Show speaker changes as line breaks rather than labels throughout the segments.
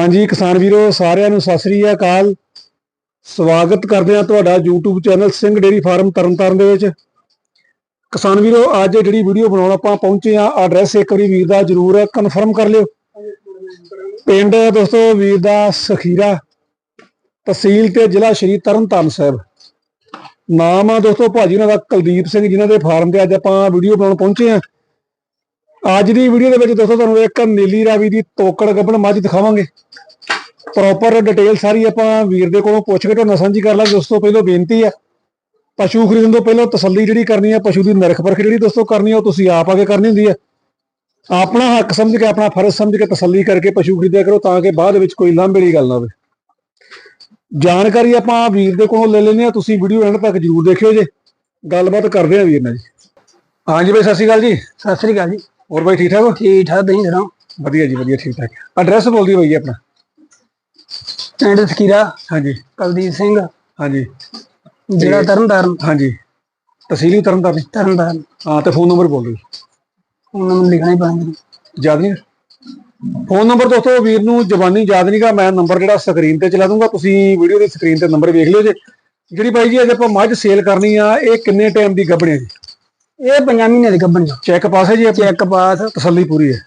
ਹਾਂਜੀ, ਕਿਸਾਨ ਵੀਰੋ, ਸਾਰਿਆਂ ਨੂੰ ਸਤਿ ਸ੍ਰੀ ਅਕਾਲ। ਸਵਾਗਤ ਕਰਦੇ ਹਾਂ ਤੁਹਾਡਾ YouTube channel Singh dairy farm Tarn Taran ਦੇ ਵਿੱਚ। ਕਿਸਾਨ ਵੀਰੋ, ਅੱਜ ਜਿਹੜੀ ਵੀਡੀਓ ਬਣਾਉਣ ਆਪਾਂ ਪਹੁੰਚੇ ਆ ਐਡਰੈਸ ਇੱਕ ਵਾਰੀ ਵੀਰ ਦਾ ਜਰੂਰ ਕਨਫਰਮ ਕਰ ਲਿਓ। ਪਿੰਡ ਦੋਸਤੋ, ਵੀਰ ਦਾ ਸਖੀਰਾ, ਤਹਿਸੀਲ ਤੇ ਜ਼ਿਲ੍ਹਾ ਸ਼੍ਰੀ ਤਰਨਤਾਰਨ ਸਾਹਿਬ। ਨਾਮ ਆ ਦੋਸਤੋ ਭਾਜੀ ਉਹਨਾਂ ਦਾ ਕੁਲਦੀਪ ਸਿੰਘ ਜਿਨ੍ਹਾਂ ਦੇ ਫਾਰਮ ਤੇ ਅੱਜ ਆਪਾਂ ਵੀਡੀਓ ਬਣਾਉਣ ਪਹੁੰਚੇ ਆ ਅੱਜ ਦੀ ਵੀਡੀਓ ਦੇ ਵਿੱਚ ਦੋਸਤੋ ਤੁਹਾਨੂੰ ਇੱਕ ਨੀਲੀ ਰਾਵੀ ਦੀ ਤੋਕੜ ਗੱਬਣ ਮੱਝ ਦਿਖਾਵਾਂਗੇ। ਪ੍ਰੋਪਰ ਡਿਟੇਲ ਸਾਰੀ ਆਪਾਂ ਵੀਰ ਦੇ ਕੋਲੋਂ ਪੁੱਛ ਕੇ ਤੁਹਾਨੂੰ ਸਾਂਝੀ ਕਰ ਲਾਂਗੇ ਦੋਸਤੋ ਪਹਿਲਾਂ ਬੇਨਤੀ ਆ। ਪਸ਼ੂ ਖਰੀਦਣ ਤੋਂ ਪਹਿਲਾਂ ਤਸੱਲੀ ਜਿਹੜੀ ਕਰਨੀ ਆ ਪਸ਼ੂ ਦੀ ਨਿਰਖ ਪਰਖ ਜਿਹੜੀ ਦੋਸਤੋ ਕਰਨੀ ਆ ਉਹ ਤੁਸੀਂ ਆਪ ਆ ਕੇ ਕਰਨੀ ਹੁੰਦੀ ਆ। ਆਪਣਾ ਹੱਕ ਸਮਝ ਕੇ ਆਪਣਾ ਫਰਜ਼ ਸਮਝ ਕੇ ਤਸੱਲੀ ਕਰਕੇ ਪਸ਼ੂ ਖਰੀਦਿਆ ਕਰੋ ਤਾਂ ਕਿ ਬਾਅਦ ਵਿੱਚ ਕੋਈ ਲਾਂਭੇ ਵਾਲੀ ਗੱਲ ਨਾ ਹੋਵੇ। ਜਾਣਕਾਰੀ ਆਪਾਂ ਵੀਰ ਦੇ ਕੋਲੋਂ ਲੈ ਲੈਂਦੇ ਆ ਤੁਸੀਂ ਵੀਡੀਓ ਐਂਡ ਤੱਕ ਜਰੂਰ ਦੇਖਿਓ ਜੇ। ਗੱਲਬਾਤ ਕਰਦੇ ਆ ਵੀਰ ਨਾਲ ਜੀ। ਹਾਂਜੀ ਬਾਈ ਸਤਿ ਸ਼੍ਰੀ ਅਕਾਲ ਜੀ।
ਸਤਿ ਸ੍ਰੀ ਅਕਾਲ ਜੀ।
ਹੋਰ ਬਾਈ ਠੀਕ ਠਾਕ ਹੋ?
ਠੀਕ ਠਾਕ ਤੁਸੀਂ ਸੁਣਾਓ?
ਵਧੀਆ ਜੀ ਵਧੀਆ ਠੀਕ ਠਾਕ। ਐਡਰੈਸ ਬੋਲਦੀ ਬਾਈ ਜੀ ਆਪਣਾ।
ਪਿੰਡ ਸਕੀਰਾ
ਹਾਂਜੀ।
ਕੁਲਦੀਪ ਸਿੰਘ।
ਹਾਂਜੀ।
ਜ਼ਿਲ੍ਹਾ ਤਰਨਤਾਰਨ।
ਹਾਂਜੀ। ਤਹਿਸੀਲੀ ਤਰਨਤਾਰਨ?
ਤਰਨਤਾਰਨ।
ਹਾਂ ਤੇ ਫੋਨ ਨੰਬਰ ਬੋਲ ਦਿਓ
ਉਹਨਾਂ ਨੂੰ ਲਿਖਣਾ ਹੀ ਪੈਂਦਾ
ਯਾਦ ਨਹੀਂ? ਫੋਨ ਨੰਬਰ ਦੋਸਤੋ ਵੀਰ ਨੂੰ ਜ਼ਬਾਨੀ ਯਾਦ ਨਹੀਂਗਾ ਮੈਂ ਨੰਬਰ ਜਿਹੜਾ ਸਕਰੀਨ ਤੇ ਚਲਾ ਦੂੰਗਾ ਤੁਸੀਂ ਵੀਡੀਓ ਦੀ ਸਕਰੀਨ ਤੇ ਨੰਬਰ ਵੇਖ ਲਿਓ ਜੇ। ਜਿਹੜੀ ਬਾਈ ਜੀ ਅੱਜ ਆਪਾਂ ਮੱਝ ਸੇਲ ਕਰਨੀ ਆ ਇਹ ਕਿੰਨੇ ਟਾਈਮ ਦੀ ਗੱਭਣ ਹੈ ਜੀ?
ਇਹ ਪੰਜਾਂ ਮਹੀਨੇ ਦੀ ਗੱਭਣ
ਚੈੱਕ ਪਾਸ ਹੈ ਜੀ
ਚੈੱਕ ਪਾਸ
ਤਸੱਲੀ ਪੂਰੀ ਹੈ।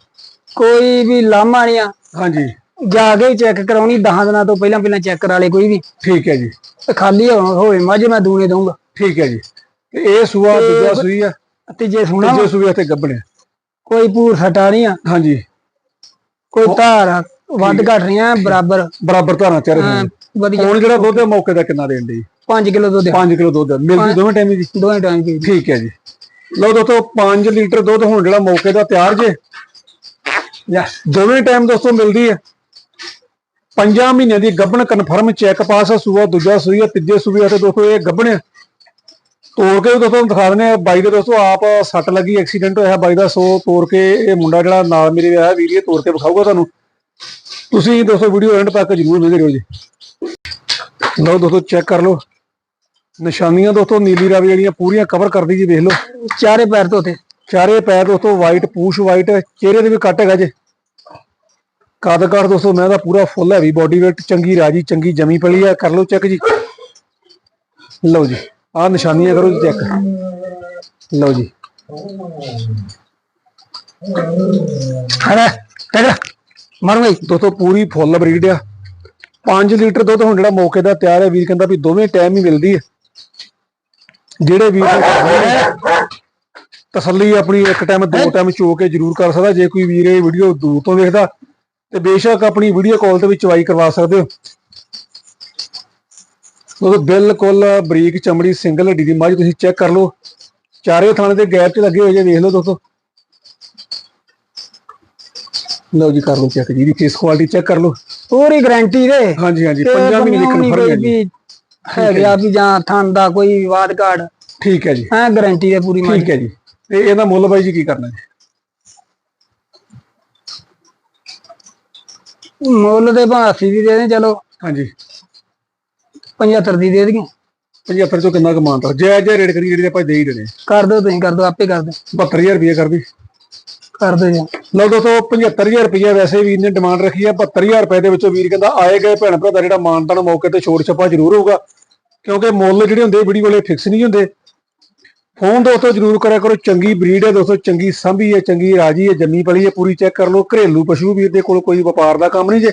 ਕੋਈ ਵੀ ਲਾਮਾ ਨਹੀਂ ਆ।
ਹਾਂਜੀ।
ਜਾ ਕੇ ਚੈੱਕ ਕਰਾਉਣੀ 10 ਦਿਨਾਂ ਤੋਂ ਪਹਿਲਾਂ ਪਹਿਲਾਂ ਚੈੱਕ ਕਰਾ ਲੇ ਕੋਈ ਵੀ।
ਠੀਕ ਹੈ ਜੀ।
ਤੇ ਖਾਲੀ ਹੋ- ਹੋਵੇ ਮੱਝ ਮੈਂ ਦੂਣੇ ਦਊਂਗਾ।
ਠੀਕ ਹੈ ਜੀ। ਤੇ ਇਹ ਸੂਆ ਦੂਜਾ ਸੂਈ ਆ।
ਤੇ ਜੇ ਸੁਣਾ
ਤੀਜੇ ਸੂਏ ਤੇ ਗੱਭਣ। ਹੈ
ਕੋਈ ਪੂਰ ਸਟਾ ਨਹੀਂ ਆ
ਹਾਂਜੀ।
ਕੋਈ ਧਾਰ ਆ, ਵੱਧ ਘਟ ਰਹੀਆਂ ਬਰਾਬਰ।
ਬਰਾਬਰ ਧਾਰਾਂ ਚਾਰੇ
ਹਾਂ, ਵਧੀਆ।
ਹੁਣ ਜਿਹੜਾ ਦੁੱਧ ਹੈ ਮੌਕੇ ਦਾ ਕਿੰਨਾ ਦੇਣ ਦੀ
5 ਕਿਲੋ ਦੁੱਧ ਆ,
5 ਕਿਲੋ ਦੁੱਧ ਹੈ। ਮਿਲਦੀ ਦੋਵੇਂ ਟਾਈਮ ਜੀ
ਦੋਵੇਂ ਟਾਈਮ ਪੀ
ਠੀਕ ਹੈ ਜੀ। ਲਓ ਦੋਸਤੋ 5 ਲੀਟਰ ਦੁੱਧ ਹੁਣ ਜਿਹੜਾ ਮੌਕੇ ਦਾ ਤਿਆਰ ਜੇ।
ਯਸ
ਦੋਵੇਂ ਟਾਈਮ ਦੋਸਤੋ ਮਿਲਦੀ ਹੈ ਪੰਜਾਂ ਮਹੀਨਿਆਂ ਦੀ ਗੱਭਣ ਕਨਫਰਮ ਚੈੱਕ ਪਾਸ ਸੂਆ ਦੂਜਾ ਸੂਈ ਆ ਤੀਜੇ ਸੂਈ ਆ ਤੇ ਦੋਸਤੋ ਇਹ ਗੱਭਣ ਤੋੜ ਕੇ ਦੋਸਤੋ ਤੁਹਾਨੂੰ ਦਿਖਾ ਆ ਬਾਈ ਦੇ ਦੋਸਤੋ ਆਪ ਸੱਟ ਲੱਗੀ ਐਕਸੀਡੈਂਟ ਹੋਇਆ ਬਾਈ ਦਾ ਸੋ ਤੋੜ ਕੇ ਇਹ ਮੁੰਡਾ ਜਿਹੜਾ ਨਾਲ ਮੇਰੇ ਆਇਆ ਵੀਡੀਓ ਤੋੜ ਕੇ ਵਿਖਾਊਗਾ ਤੁਹਾਨੂੰ। ਤੁਸੀਂ ਦੋਸਤੋ ਵੀਡੀਓ ਐਂਡ ਤੱਕ ਜਰੂਰ ਵੇਖਦੇ ਰਹੋ ਜੀ। ਲਓ ਦੋਸਤੋ ਚੈੱਕ ਕਰ ਲਓ। ਨਿਸ਼ਾਨੀਆਂ ਦੋਸਤੋ ਨੀਲੀ ਰਾਵੀ ਜਿਹੜੀਆਂ ਪੂਰੀਆਂ ਕਵਰ ਕਰਦੀ ਜੀ ਵੇਖ ਲਓ।
ਚਾਰੇ ਪੈਰ ਧੋਤੇ
ਚਾਰੇ ਪੈਰ ਦੋਸਤੋ ਵਾਈਟ ਪੂਛ ਵਾਈਟ ਚਿਹਰੇ ਦੇ ਵੀ ਕੱਟ ਹੈਗਾ ਜੇ। ਕੱਦ ਕਾਠ ਦੋਸਤੋ ਮੈਂ ਦਾ ਪੂਰਾ ਫੁੱਲ ਹੈਵੀ ਬਾਡੀ weight ਚੰਗੀ ਰਾਜੀ ਚੰਗੀ ਜਮੀ ਪਲੀ ਆ। ਕਰ ਲਓ ਚੈੱਕ ਜੀ। ਲਓ ਜੀ ਆਹ ਨਿਸ਼ਾਨੀਆਂ ਕਰੋ ਜੀ ਚੈੱਕ ਲਓ ਜੀ।
ਹਣਾ ਟਕਰਾ ਮਰ ਗਈ
ਦੋਸਤੋ ਪੂਰੀ ਫੁੱਲ ਬਰੀਡ ਆ। 5 ਲੀਟਰ ਦੁੱਧ ਹੁਣ ਜਿਹੜਾ ਮੌਕੇ ਦਾ ਤਿਆਰ ਹੈ ਵੀਰ ਕਹਿੰਦਾ ਵੀ ਦੋਵੇਂ ਟਾਈਮ ਹੀ ਮਿਲਦੀ ਹੈ। ਜਿਹੜੇ ਵੀਰ ਤਸੱਲੀ ਆਪਣੀ ਇੱਕ ਟਾਈਮ ਦੋ ਟਾਈਮ ਚੋ ਕੇ ਜ਼ਰੂਰ ਕਰ ਸਕਦਾ। ਜੇ ਕੋਈ ਵੀਰ ਇਹ ਵੀਡੀਓ ਦੂਰ ਤੋਂ ਵੇਖਦਾ ਤੇ ਬੇਸ਼ੱਕ ਆਪਣੀ ਵੀਡੀਓ ਕਾਲ ਤੇ ਵੀ ਚਵਾਈ ਕਰਵਾ ਸਕਦੇ ਹੋ। ਉਹ ਬਿਲਕੁਲ ਬਰੀਕ ਚਮੜੀ ਸਿੰਗਲ ਹੱਡੀ ਦੀ। ਮੱਝ ਤੁਸੀਂ ਚੈੱਕ ਕਰ ਲਓ। ਚਾਰੇ ਥਾਣੇ ਦੇ ਗੈਪ 'ਚ ਲੱਗੇ ਹੋਏ ਜੇ ਵੇਖ ਲਓ ਦੋਸਤੋ। ਲਓ ਜੀ ਕਰ ਲਓ ਚੈੱਕ ਜੀ ਦੀ ਫੇਸ ਕੁਆਲਿਟੀ ਚੈੱਕ ਕਰ ਲਓ।
ਪੂਰੀ ਗਾਰੰਟੀ ਦੇ?
ਹਾਂਜੀ ਹਾਂਜੀ
ਤੇ
ਪੰਜਾਂ ਮਹੀਨੇ ਦੀ
ਬੰਨਿਓ ਨੀ
ਕਨਫਰਮ ਹੈ ਜੀ।
ਹੈਗਾ ਵੀ ਜਾਂ ਥਣ ਦਾ ਕੋਈ ਵਿਵਾਦ ਕਾਰਡ
ਠੀਕ ਹੈ ਜੀ।
ਹਾਂ ਗਾਰੰਟੀ ਦੇ ਪੂਰੀ
ਠੀਕ ਹੈ ਜੀ। ਤੇ ਇਹਦਾ ਮੁੱਲ ਬਾਈ ਜੀ ਕੀ ਕਰਨਾ ਜੀ?
ਮੁੱਲ ਦੇ ਭਾਵੇਂ 80 ਦੀ ਦੇ ਦੇ ਚਲੋ।
ਹਾਂਜੀ।
75 ਦੀ ਦੇ ਦੇਗੇ
75 ਚੋਂ ਕਿੰਨਾ ਕਮਾਉਂਦਾ? ਜੈ ਜੈ ਰੇਟ ਕਰੀ ਜਿਹੜੀ ਆਪਾਂ ਦੇ ਹੀ ਦੇਣੇ।
ਕਰ ਦਿਓ ਤੁਸੀਂ ਕਰ ਦਿਓ ਆਪੇ ਕਰ ਦਿਓ।
72000 ਰੁਪਏ ਕਰ ਦੀ।
ਕਰ ਦਿਓ ਜੀ।
ਲਓ ਦੋਸਤੋ 75000 ਰੁਪਏ ਵੈਸੇ ਵੀਰ ਨੇ ਡਿਮਾਂਡ ਰੱਖੀ ਹੈ 72000 ਰੁਪਏ ਦੇ ਵਿੱਚੋਂ ਵੀਰ ਕਹਿੰਦਾ ਆਏ ਗਏ ਭੈਣ ਭਰਾ ਦਾ ਜਿਹੜਾ ਮਾਨਤਾਨ ਮੌਕੇ ਤੇ ਛੋੜ ਛੱਪਾ ਜ਼ਰੂਰ ਹੋਊਗਾ। ਕਿਉਂਕਿ ਮੁੱਲ ਜਿਹੜੇ ਹੁੰਦੇ ਵੀਡੀਓ ਵਾਲੇ ਫਿਕਸ ਨਹੀਂ ਹੁੰਦੇ। ਫੋਨ ਦੋਸਤੋ ਜ਼ਰੂਰ ਕਰਿਆ ਕਰੋ, ਚੰਗੀ ਬਰੀਡ ਹੈ ਦੋਸਤੋ, ਚੰਗੀ ਸੰਭੀ ਹੈ, ਚੰਗੀ ਰਾਜੀ ਹੈ, ਜੰਮੀ ਪਲੀ ਹੈ, ਪੂਰੀ ਚੈੱਕ ਕਰ ਲਓ, ਘਰੇਲੂ ਪਸ਼ੂ ਵੀਰ ਦੇ ਕੋਲ ਕੋਈ ਵਪਾਰ ਦਾ ਕੰਮ ਨਹੀਂ ਜੇ।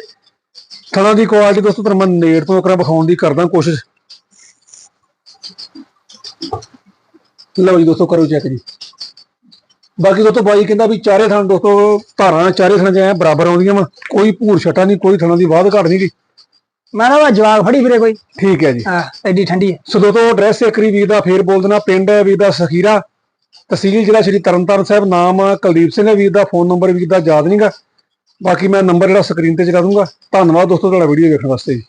ਥਣਾ ਦੀ ਕੁਆਲਿਟੀ ਦੋਸਤੋ, ਤੁਹਾਨੂੰ ਮੈਂ ਨੇੜ ਤੋਂ ਕਰਾਂ ਵਿਖਾਉਣ ਦੀ ਕਰਦਾ ਕੋਸ਼ਿਸ਼। ਲਓ ਜੀ ਦੋਸਤੋ, ਕਰੋ ਚੈੱਕ ਜੀ। ਬਾਕੀ ਦੋਸਤੋ, ਬਾਈ ਕਹਿੰਦਾ ਵੀ ਚਾਰੇ ਥਣ ਦੋਸਤੋ, ਧਾਰਾਂ ਚਾਰੇ ਥਣ ਜਿਹਾ ਬਰਾਬਰ ਆਉਂਦੀਆਂ ਵਾ, ਕੋਈ ਭੂਰ ਛਟਾ ਨਹੀਂ, ਕੋਈ ਥਣਾ ਦੀ ਬਾਦ ਘਟ ਨਹੀਂ ਗੀ।
ਮੈਂ ਨਾ ਵਾ ਜਵਾਗ ਫੜੀ ਫਿਰੇ ਕੋਈ।
ਠੀਕ ਹੈ ਜੀ।
ਹਾਂ ਐਡੀ ਠੰਡੀ ਹੈ।
ਸੋ ਦੋਸਤੋ ਐਡਰੈਸ ਇੱਕਰੀ ਵੀਰ ਦਾ ਫੇਰ ਬੋਲ ਦੇਣਾ ਪਿੰਡ ਹੈ ਵੀਰ ਦਾ ਸਖੀਰਾ। ਤਹਿਸੀਲ ਜ਼ਿਲ੍ਹਾ ਸ਼੍ਰੀ ਤਰਨਤਾਰਨ ਸਾਹਿਬ ਨਾਮ ਆ ਕੁਲਦੀਪ ਸਿੰਘ ਹੈ ਵੀਰ ਦਾ ਫੋਨ ਨੰਬਰ ਵੀਰ ਦਾ ਯਾਦ ਨਹੀਂਗਾ। ਬਾਕੀ ਮੈਂ ਨੰਬਰ ਜਿਹੜਾ ਸਕਰੀਨ ਤੇ ਚਲਾ ਦੂੰਗਾ। ਧੰਨਵਾਦ ਦੋਸਤੋ ਤੁਹਾਡਾ ਵੀਡੀਓ ਵੇਖਣ ਵਾਸਤੇ ਜੀ।